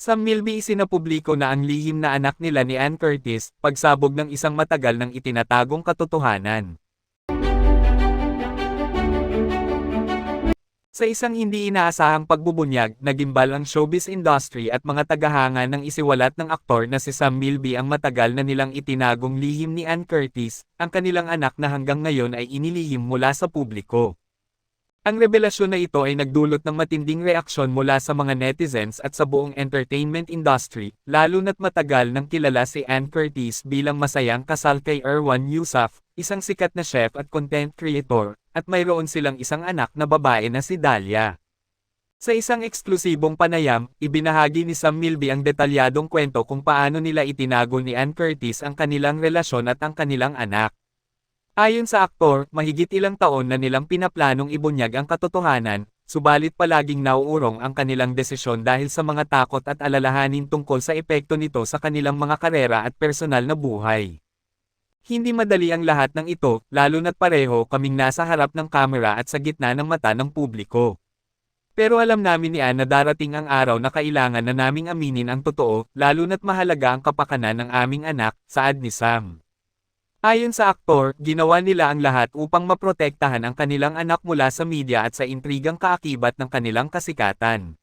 Sa Milby isinapubliko na ang lihim na anak nila ni Ann Curtis, pagsabog ng isang matagal ng itinatagong katotohanan. Sa isang hindi inaasahang pagbubunyag, nagimbal ang showbiz industry at mga tagahanga ng isiwalat ng aktor na si Sam Milby ang matagal na nilang itinagong lihim ni Ann Curtis, ang kanilang anak na hanggang ngayon ay inilihim mula sa publiko. Ang revelasyon na ito ay nagdulot ng matinding reaksyon mula sa mga netizens at sa buong entertainment industry, lalo na't matagal nang kilala si Ann Curtis bilang masayang kasal kay Erwan Yusuf, isang sikat na chef at content creator, at mayroon silang isang anak na babae na si Dahlia. Sa isang eksklusibong panayam, ibinahagi ni Sam Milby ang detalyadong kwento kung paano nila itinago ni Ann Curtis ang kanilang relasyon at ang kanilang anak. Ayon sa aktor, mahigit ilang taon na nilang pinaplanong ibunyag ang katotohanan, subalit palaging nauurong ang kanilang desisyon dahil sa mga takot at alalahanin tungkol sa epekto nito sa kanilang mga karera at personal na buhay. Hindi madali ang lahat ng ito, lalo na't pareho kaming nasa harap ng kamera at sa gitna ng mata ng publiko. Pero alam namin ni Ann na darating ang araw na kailangan na naming aminin ang totoo, lalo na't mahalaga ang kapakanan ng aming anak, saad ni Sam. Ayon sa aktor, ginawa nila ang lahat upang maprotektahan ang kanilang anak mula sa media at sa intrigang kaakibat ng kanilang kasikatan.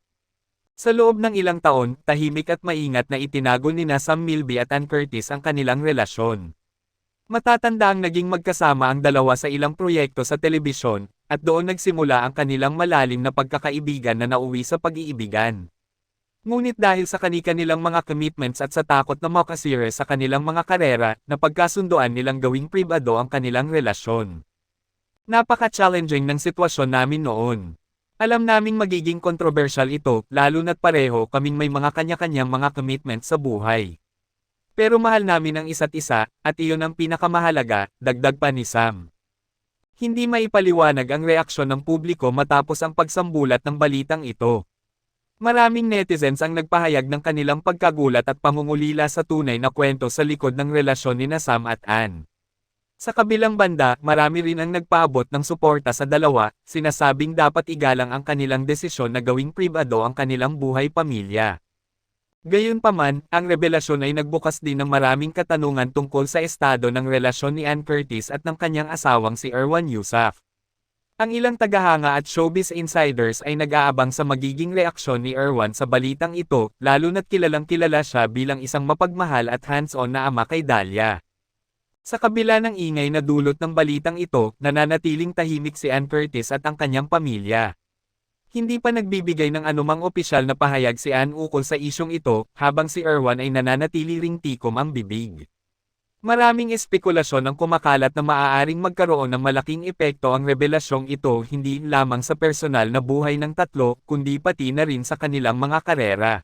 Sa loob ng ilang taon, tahimik at maingat na itinago ni na Sam Milby at Ann Curtis ang kanilang relasyon. Matatanda ang naging magkasama ang dalawa sa ilang proyekto sa telebisyon, at doon nagsimula ang kanilang malalim na pagkakaibigan na nauwi sa pag-iibigan. Ngunit dahil sa kani-kanilang mga commitments at sa takot na makasira sa kanilang mga karera, napagkasundoan nilang gawing pribado ang kanilang relasyon. Napaka-challenging ng sitwasyon namin noon. Alam naming magiging kontrobersyal ito, lalo na't pareho kaming may mga kanya-kanyang mga commitments sa buhay. Pero mahal namin ang isa't isa, at iyon ang pinakamahalaga, dagdag pa ni Sam. Hindi maipaliwanag ang reaksyon ng publiko matapos ang pagsambulat ng balitang ito. Maraming netizens ang nagpahayag ng kanilang pagkagulat at pangungulila sa tunay na kwento sa likod ng relasyon ni Sam at Ann. Sa kabilang banda, marami rin ang nagpaabot ng suporta sa dalawa, sinasabing dapat igalang ang kanilang desisyon na gawing pribado ang kanilang buhay pamilya. Gayunpaman, ang revelasyon ay nagbukas din ng maraming katanungan tungkol sa estado ng relasyon ni Ann Curtis at ng kanyang asawang si Erwan Yusuf. Ang ilang tagahanga at showbiz insiders ay nag-aabang sa magiging reaksyon ni Erwan sa balitang ito, lalo na't kilalang kilala siya bilang isang mapagmahal at hands-on na ama kay Dahlia. Sa kabila ng ingay na dulot ng balitang ito, nananatiling tahimik si Ann Curtis at ang kanyang pamilya. Hindi pa nagbibigay ng anumang opisyal na pahayag si Ann ukol sa isyong ito, habang si Erwan ay nananatili ring tikom ang bibig. Maraming espekulasyon ang kumakalat na maaaring magkaroon ng malaking epekto ang revelasyong ito hindi lamang sa personal na buhay ng tatlo, kundi pati na rin sa kanilang mga karera.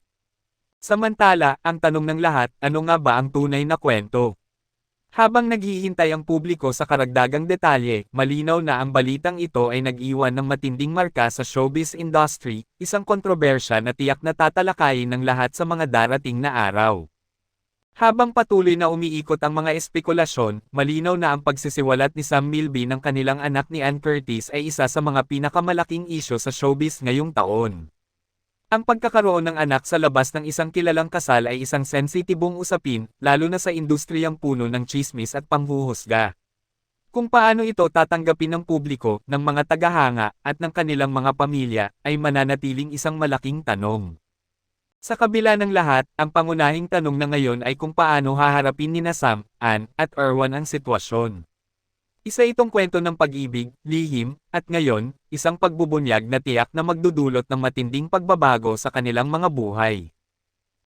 Samantala, ang tanong ng lahat, ano nga ba ang tunay na kwento? Habang naghihintay ang publiko sa karagdagang detalye, malinaw na ang balitang ito ay nag-iwan ng matinding marka sa showbiz industry, isang kontrobersya na tiyak na tatalakayin ng lahat sa mga darating na araw. Habang patuloy na umiikot ang mga espekulasyon, malinaw na ang pagsisiwalat ni Sam Milby ng kanilang anak ni Ann Curtis ay isa sa mga pinakamalaking isyo sa showbiz ngayong taon. Ang pagkakaroon ng anak sa labas ng isang kilalang kasal ay isang sensitibong usapin, lalo na sa industriyang puno ng chismis at panghuhusga. Kung paano ito tatanggapin ng publiko, ng mga tagahanga, at ng kanilang mga pamilya, ay mananatiling isang malaking tanong. Sa kabila ng lahat, ang pangunahing tanong na ngayon ay kung paano haharapin ni Sam, Ann, at Erwan ang sitwasyon. Isa itong kwento ng pag-ibig, lihim, at ngayon, isang pagbubunyag na tiyak na magdudulot ng matinding pagbabago sa kanilang mga buhay.